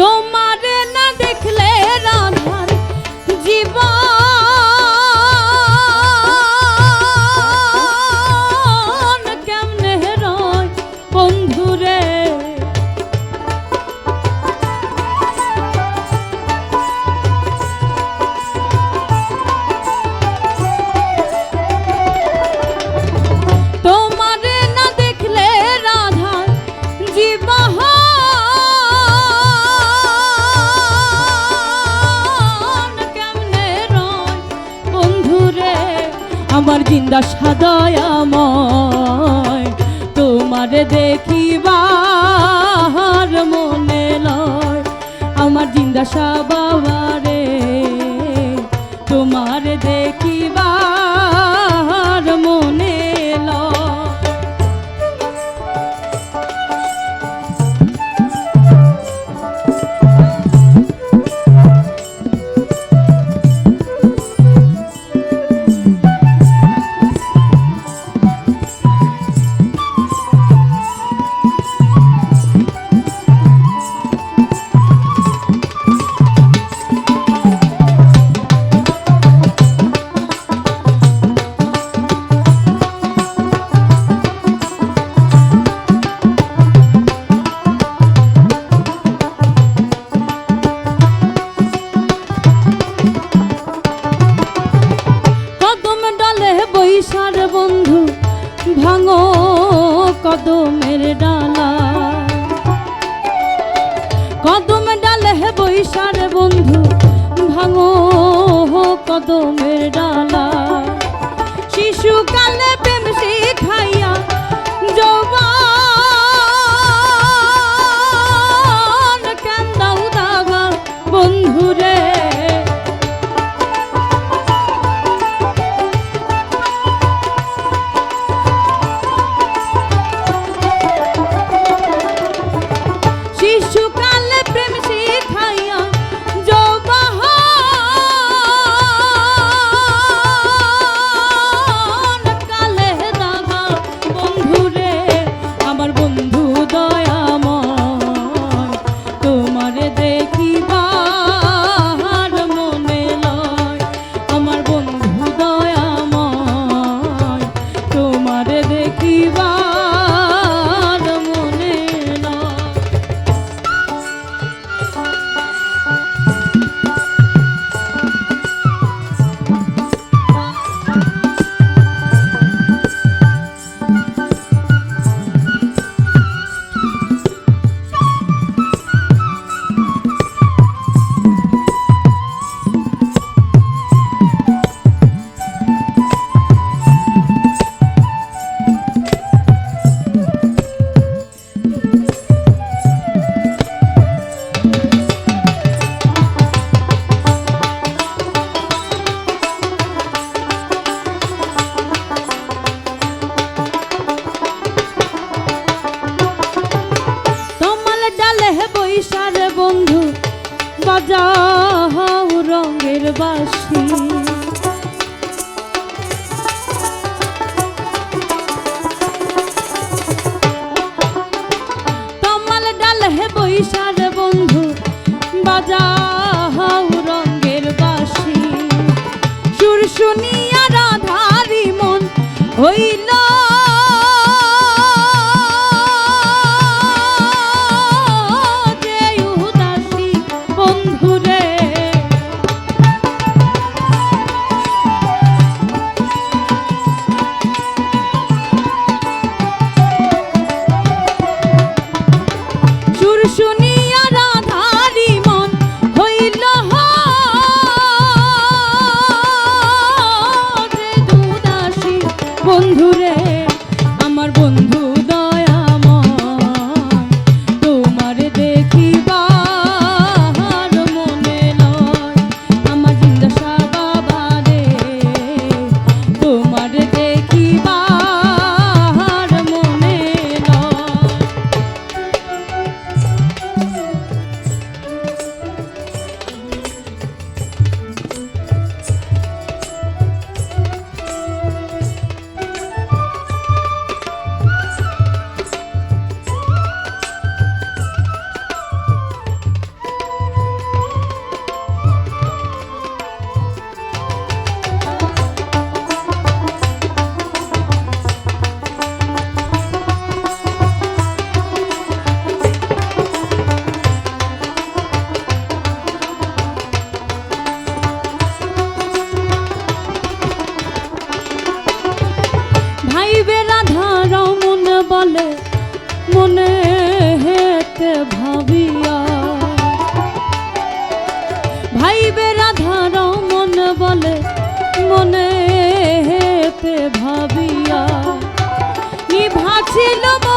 Toma তোমার জিন্দা সাদয়াময় তোমার দেখিবার মনে লয়। আমার জিন্দা সাবাবারে কদমের ডা যাও রঙের বাসি। তমাল ডাল হে বৈশার বন্ধু, বাজাও রঙের বাসি। সুর শুনিয়া রাধারি মন হইল lo